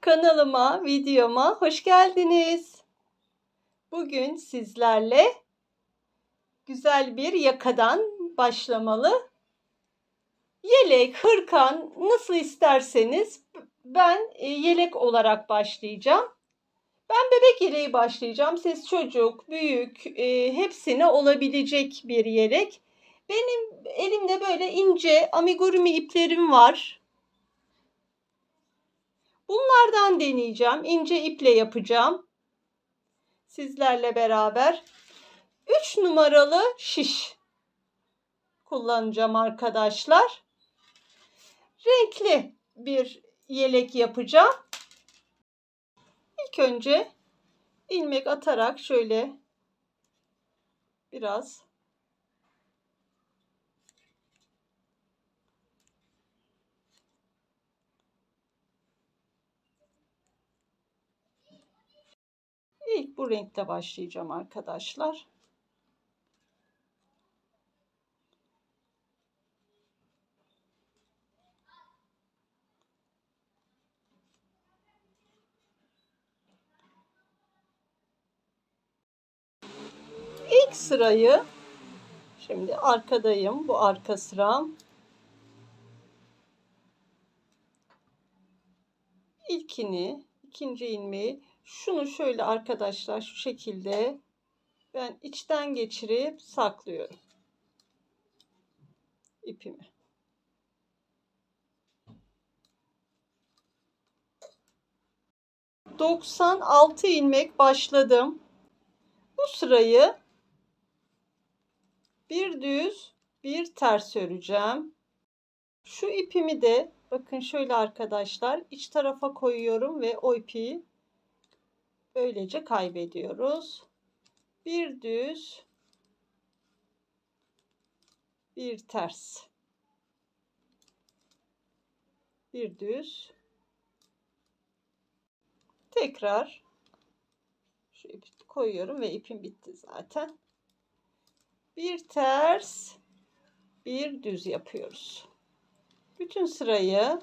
Kanalıma, videoma hoş geldiniz. Bugün sizlerle güzel bir yakadan başlamalı. Yelek, hırkan nasıl isterseniz ben e, yelek olarak başlayacağım. Ben bebek yeleği başlayacağım. Siz çocuk, büyük e, hepsine olabilecek bir yelek. Benim elimde böyle ince amigurumi iplerim var. Bunlardan deneyeceğim. İnce iple yapacağım. Sizlerle beraber 3 numaralı şiş kullanacağım arkadaşlar. Renkli bir yelek yapacağım. İlk önce ilmek atarak şöyle biraz İlk bu renkte başlayacağım arkadaşlar. İlk sırayı şimdi arkadayım. Bu arka sıram. İlkini, ikinci ilmeği şunu şöyle arkadaşlar şu şekilde ben içten geçirip saklıyorum ipimi. Doksan altı ilmek başladım. Bu sırayı bir düz bir ters öreceğim. Şu ipimi de bakın şöyle arkadaşlar iç tarafa koyuyorum ve o ipi Böylece kaybediyoruz. Bir düz, bir ters. Bir düz. Tekrar şu ipi koyuyorum ve ipim bitti zaten. Bir ters, bir düz yapıyoruz. Bütün sırayı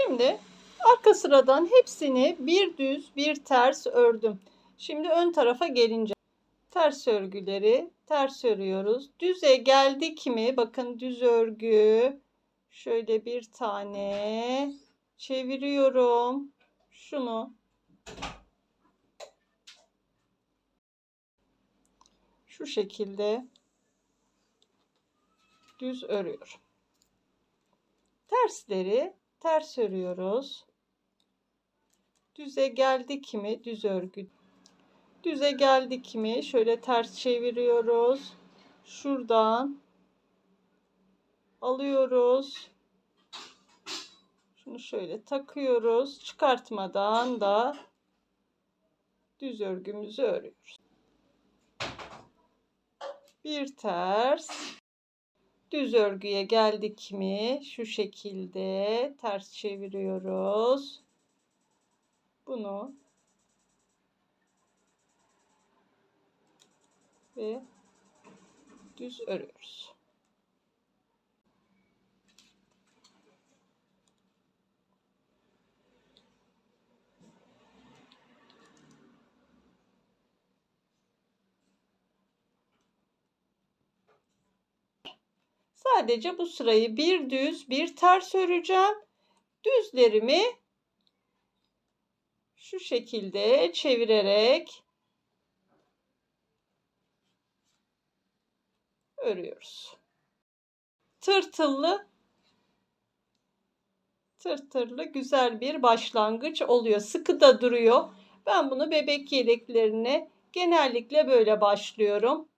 Şimdi Arka sıradan hepsini bir düz bir ters ördüm. Şimdi ön tarafa gelince ters örgüleri ters örüyoruz. Düze geldik mi? Bakın düz örgü. Şöyle bir tane çeviriyorum. Şunu şu şekilde düz örüyorum. Tersleri ters örüyoruz. Düze geldik mi düz örgü. Düze geldik mi şöyle ters çeviriyoruz. Şuradan alıyoruz. Şunu şöyle takıyoruz. Çıkartmadan da düz örgümüzü örüyoruz. Bir ters düz örgüye geldik mi şu şekilde ters çeviriyoruz bunu ve düz örüyoruz. Sadece bu sırayı bir düz bir ters öreceğim. Düzlerimi şu şekilde çevirerek örüyoruz. Tırtıllı tırtırlı güzel bir başlangıç oluyor. Sıkı da duruyor. Ben bunu bebek yeleklerine genellikle böyle başlıyorum.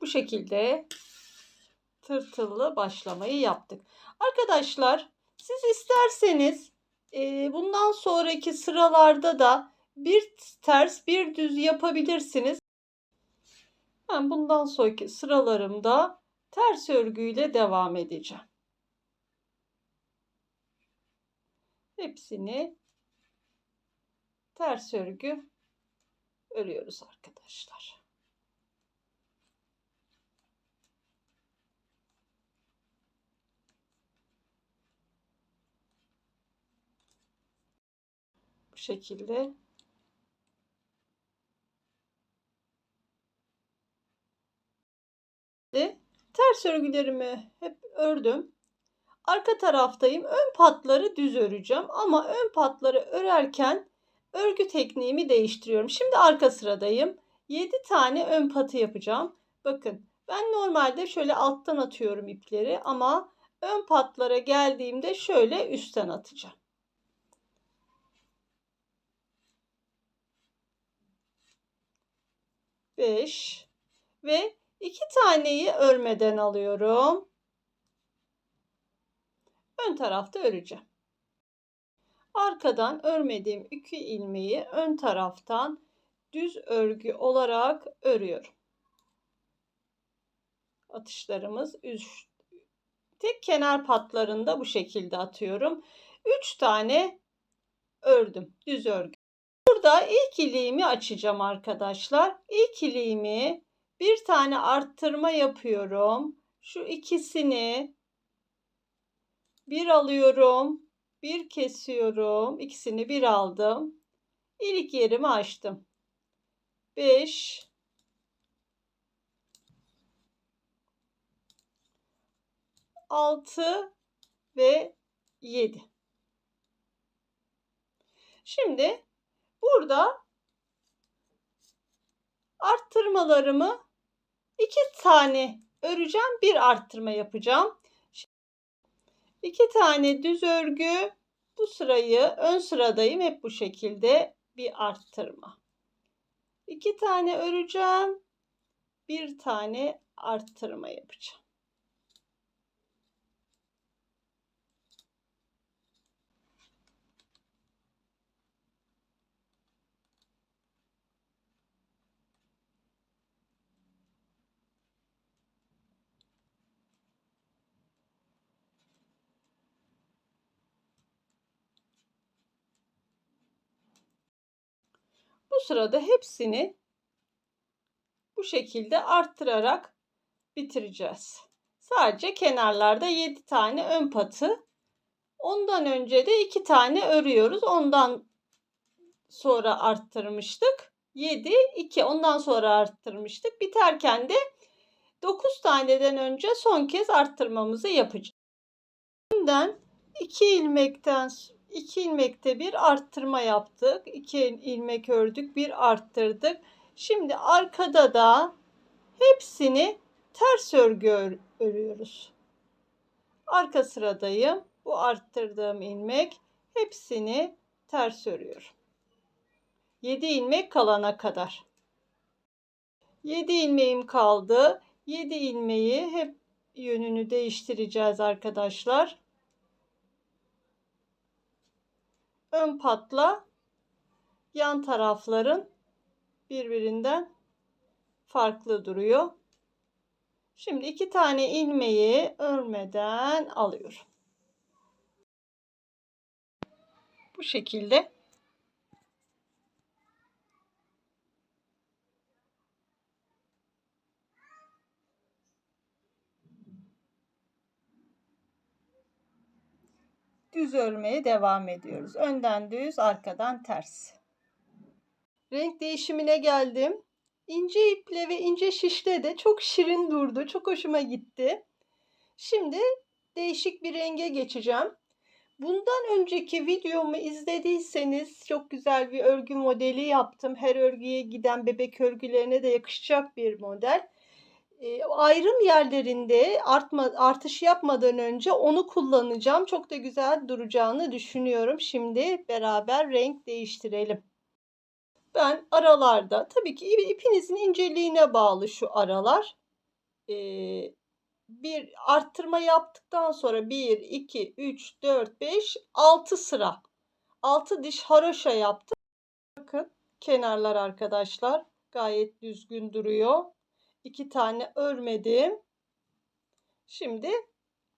Bu şekilde tırtıllı başlamayı yaptık. Arkadaşlar siz isterseniz e, bundan sonraki sıralarda da bir ters bir düz yapabilirsiniz. Ben bundan sonraki sıralarımda ters örgüyle devam edeceğim. Hepsini ters örgü örüyoruz arkadaşlar. Bu şekilde ters örgülerimi hep ördüm. Arka taraftayım. Ön patları düz öreceğim ama ön patları örerken örgü tekniğimi değiştiriyorum. Şimdi arka sıradayım. 7 tane ön patı yapacağım. Bakın ben normalde şöyle alttan atıyorum ipleri ama ön patlara geldiğimde şöyle üstten atacağım. Beş ve iki taneyi örmeden alıyorum. Ön tarafta öreceğim. Arkadan örmediğim iki ilmeği ön taraftan düz örgü olarak örüyorum. Atışlarımız üst, tek kenar patlarında bu şekilde atıyorum. 3 tane ördüm. Düz örgü. Burada ilk iliğimi açacağım arkadaşlar. İlk iliğimi bir tane arttırma yapıyorum. Şu ikisini bir alıyorum. Bir kesiyorum. İkisini bir aldım. İlk yerimi açtım. 5 6 ve 7. Şimdi burada arttırmalarımı iki tane öreceğim. Bir arttırma yapacağım. İki tane düz örgü. Bu sırayı ön sıradayım. Hep bu şekilde bir arttırma. İki tane öreceğim. Bir tane arttırma yapacağım. Bu sırada hepsini bu şekilde arttırarak bitireceğiz. Sadece kenarlarda 7 tane ön patı. Ondan önce de 2 tane örüyoruz. Ondan sonra arttırmıştık. 7, 2 ondan sonra arttırmıştık. Biterken de 9 taneden önce son kez arttırmamızı yapacağız. Şimdiden 2 ilmekten 2 ilmekte bir arttırma yaptık. 2 ilmek ördük, bir arttırdık. Şimdi arkada da hepsini ters örgü örüyoruz. Arka sıradayım. Bu arttırdığım ilmek hepsini ters örüyorum. 7 ilmek kalana kadar. 7 ilmeğim kaldı. 7 ilmeği hep yönünü değiştireceğiz arkadaşlar. Ön patla yan tarafların birbirinden farklı duruyor. Şimdi iki tane ilmeği örmeden alıyorum. Bu şekilde düz örmeye devam ediyoruz. Önden düz, arkadan ters. Renk değişimine geldim. İnce iple ve ince şişle de çok şirin durdu. Çok hoşuma gitti. Şimdi değişik bir renge geçeceğim. Bundan önceki videomu izlediyseniz çok güzel bir örgü modeli yaptım. Her örgüye giden bebek örgülerine de yakışacak bir model ayrım yerlerinde artma, artış yapmadan önce onu kullanacağım. Çok da güzel duracağını düşünüyorum. Şimdi beraber renk değiştirelim. Ben aralarda tabii ki ipinizin inceliğine bağlı şu aralar. E, bir arttırma yaptıktan sonra 1, 2, 3, 4, 5, 6 sıra. 6 diş haroşa yaptım. Bakın kenarlar arkadaşlar gayet düzgün duruyor. 2 tane örmedim. Şimdi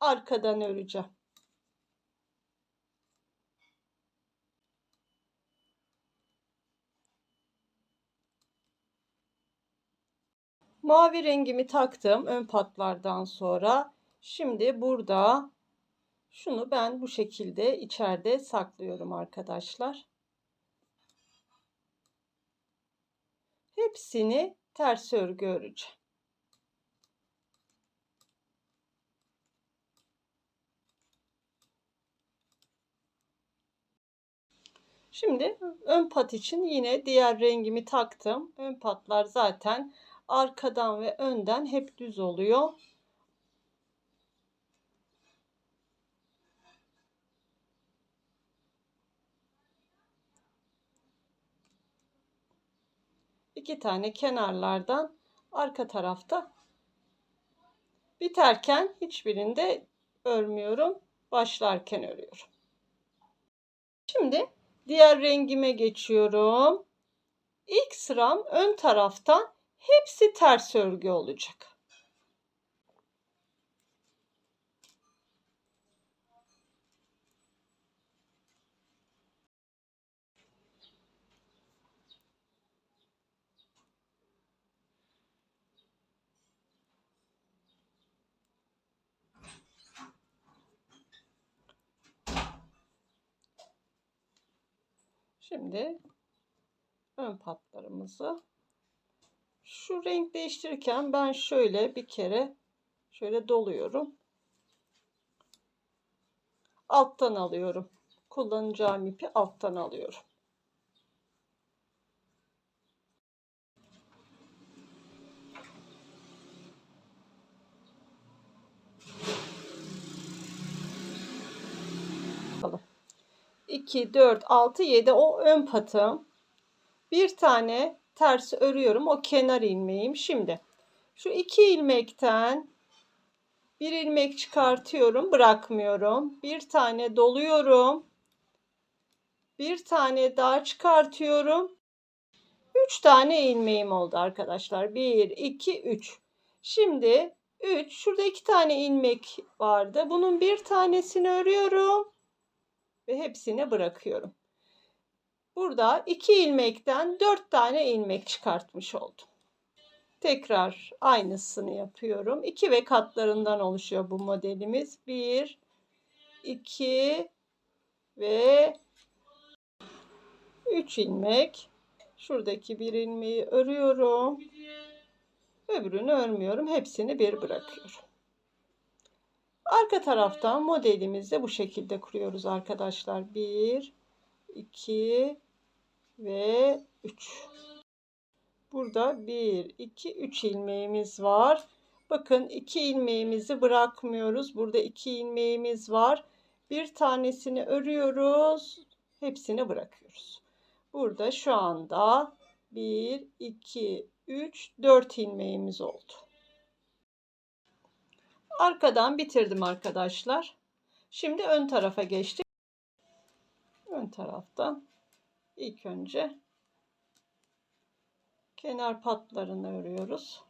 arkadan öreceğim. Mavi rengimi taktım ön patlardan sonra. Şimdi burada şunu ben bu şekilde içeride saklıyorum arkadaşlar. Hepsini ters örgü öreceğim. Şimdi ön pat için yine diğer rengimi taktım. Ön patlar zaten arkadan ve önden hep düz oluyor. İki tane kenarlardan arka tarafta biterken hiçbirinde örmüyorum. Başlarken örüyorum. Şimdi diğer rengime geçiyorum. İlk sıram ön taraftan Hepsi ters örgü olacak. Şimdi ön patlarımızı şu renk değiştirirken ben şöyle bir kere şöyle doluyorum. Alttan alıyorum. Kullanacağım ipi alttan alıyorum. 2, 4, 6, 7 o ön patım. Bir tane ters örüyorum. O kenar ilmeğim. Şimdi şu iki ilmekten bir ilmek çıkartıyorum. Bırakmıyorum. Bir tane doluyorum. Bir tane daha çıkartıyorum. Üç tane ilmeğim oldu arkadaşlar. Bir, iki, üç. Şimdi üç. Şurada iki tane ilmek vardı. Bunun bir tanesini örüyorum. Ve hepsini bırakıyorum. Burada iki ilmekten dört tane ilmek çıkartmış oldum. Tekrar aynısını yapıyorum. İki ve katlarından oluşuyor bu modelimiz. Bir, iki ve üç ilmek. Şuradaki bir ilmeği örüyorum. Öbürünü örmüyorum. Hepsini bir bırakıyorum. Arka taraftan modelimizi bu şekilde kuruyoruz arkadaşlar. Bir, 2 ve 3. Burada 1, 2, 3 ilmeğimiz var. Bakın 2 ilmeğimizi bırakmıyoruz. Burada 2 ilmeğimiz var. Bir tanesini örüyoruz. Hepsini bırakıyoruz. Burada şu anda 1, 2, 3, 4 ilmeğimiz oldu. Arkadan bitirdim arkadaşlar. Şimdi ön tarafa geçtik ön taraftan ilk önce kenar patlarını örüyoruz.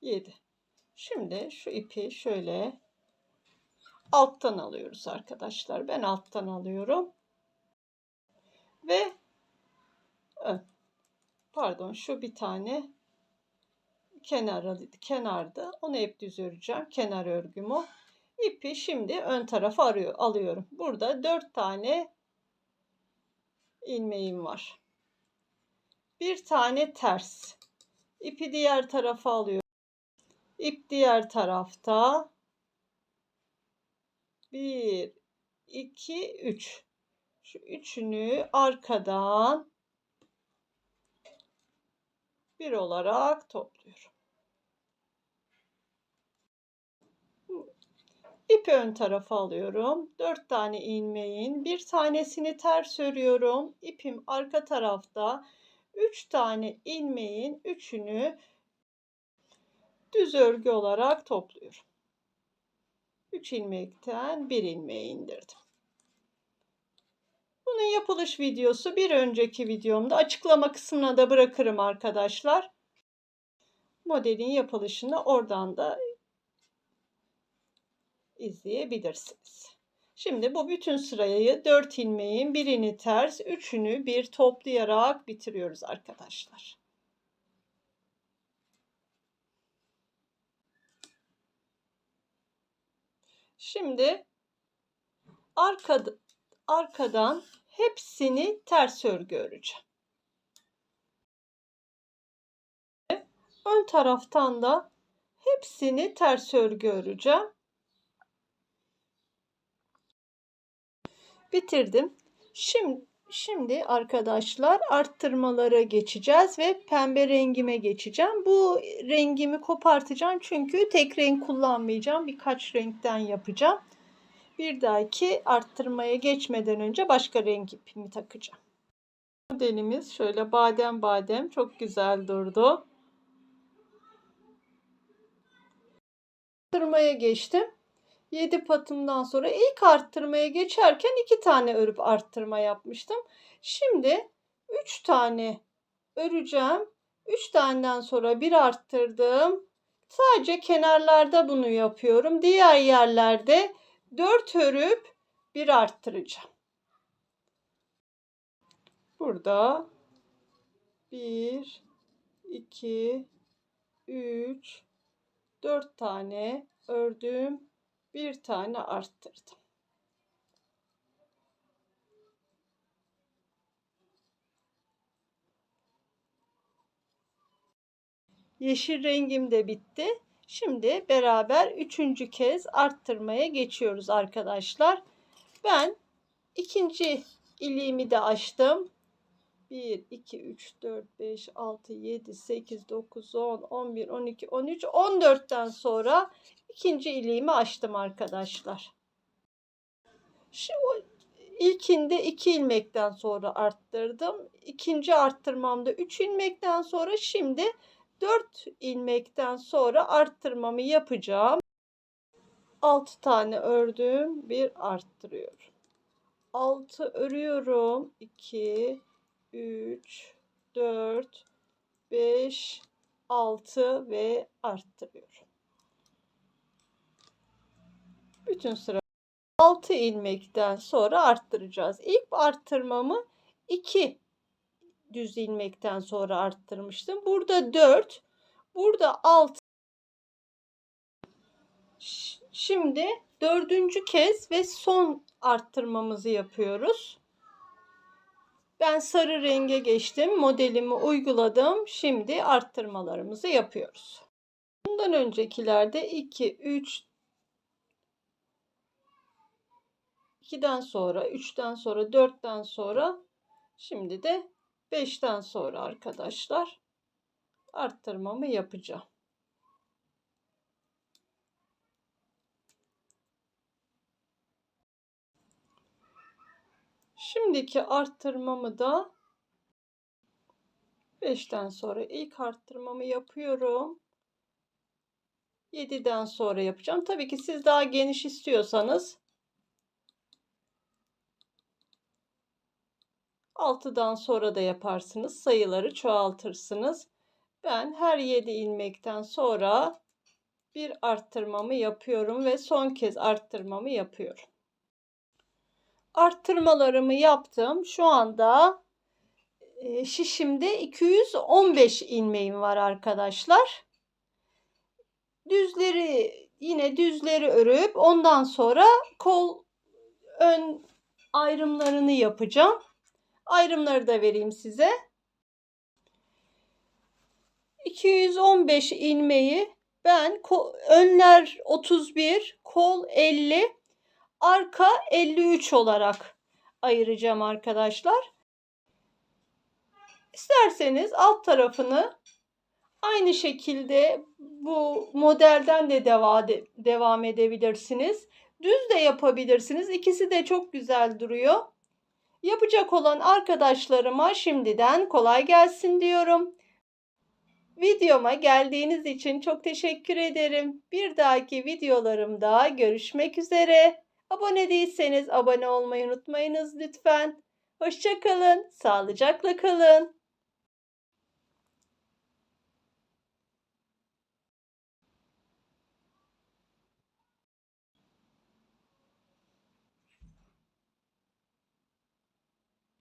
Yedi. Şimdi şu ipi şöyle alttan alıyoruz arkadaşlar. Ben alttan alıyorum. Ve pardon şu bir tane kenara, kenarda. Onu hep düz öreceğim. Kenar örgüm o. İpi şimdi ön tarafa arıyor, alıyorum. Burada dört tane ilmeğim var. Bir tane ters. İpi diğer tarafa alıyorum. İp diğer tarafta. Bir, iki, üç. Şu üçünü arkadan bir olarak topluyorum. İpi ön tarafa alıyorum. 4 tane ilmeğin bir tanesini ters örüyorum. İpim arka tarafta. 3 tane ilmeğin üçünü düz örgü olarak topluyorum. 3 ilmekten 1 ilmeği indirdim. Bunun yapılış videosu bir önceki videomda açıklama kısmına da bırakırım arkadaşlar. Modelin yapılışını oradan da izleyebilirsiniz. Şimdi bu bütün sırayı 4 ilmeğin birini ters, üçünü bir toplayarak bitiriyoruz arkadaşlar. Şimdi arkada, arkadan hepsini ters örgü öreceğim. Ön taraftan da hepsini ters örgü öreceğim. Bitirdim. Şimdi Şimdi arkadaşlar arttırmalara geçeceğiz ve pembe rengime geçeceğim. Bu rengimi kopartacağım çünkü tek renk kullanmayacağım. Birkaç renkten yapacağım. Bir dahaki arttırmaya geçmeden önce başka renk ipimi takacağım. Modelimiz şöyle badem badem çok güzel durdu. Arttırmaya geçtim. 7 patımdan sonra ilk arttırmaya geçerken 2 tane örüp arttırma yapmıştım. Şimdi 3 tane öreceğim. 3 taneden sonra bir arttırdım. Sadece kenarlarda bunu yapıyorum. Diğer yerlerde 4 örüp bir arttıracağım. Burada 1 2 3 4 tane ördüm bir tane arttırdım. Yeşil rengim de bitti. Şimdi beraber üçüncü kez arttırmaya geçiyoruz arkadaşlar. Ben ikinci iliğimi de açtım. 1, 2, 3, 4, 5, 6, 7, 8, 9, 10, 11, 12, 13, 14'ten sonra ikinci iliğimi açtım arkadaşlar. Şimdi ilkinde 2 ilmekten sonra arttırdım. İkinci arttırmamda 3 ilmekten sonra şimdi 4 ilmekten sonra arttırmamı yapacağım. 6 tane ördüm. Bir arttırıyorum. 6 örüyorum. 2 3 4 5 6 ve arttırıyorum. Bütün sıra 6 ilmekten sonra arttıracağız. İlk arttırmamı 2 düz ilmekten sonra arttırmıştım. Burada 4, burada 6. Şimdi dördüncü kez ve son arttırmamızı yapıyoruz. Ben sarı renge geçtim. Modelimi uyguladım. Şimdi arttırmalarımızı yapıyoruz. Bundan öncekilerde 2, 3, 2'den sonra, 3'ten sonra, 4'ten sonra, şimdi de 5'ten sonra arkadaşlar arttırmamı yapacağım. Şimdiki arttırmamı da 5'ten sonra ilk arttırmamı yapıyorum. 7'den sonra yapacağım. Tabii ki siz daha geniş istiyorsanız 6'dan sonra da yaparsınız. Sayıları çoğaltırsınız. Ben her 7 ilmekten sonra bir arttırmamı yapıyorum ve son kez arttırmamı yapıyorum. Arttırmalarımı yaptım. Şu anda e, şişimde 215 ilmeğim var arkadaşlar. Düzleri yine düzleri örüp ondan sonra kol ön ayrımlarını yapacağım. Ayrımları da vereyim size. 215 ilmeği ben önler 31, kol 50, arka 53 olarak ayıracağım arkadaşlar. İsterseniz alt tarafını Aynı şekilde bu modelden de deva devam edebilirsiniz. Düz de yapabilirsiniz. İkisi de çok güzel duruyor. Yapacak olan arkadaşlarıma şimdiden kolay gelsin diyorum. Videoma geldiğiniz için çok teşekkür ederim. Bir dahaki videolarımda görüşmek üzere. Abone değilseniz abone olmayı unutmayınız lütfen. Hoşçakalın, sağlıcakla kalın.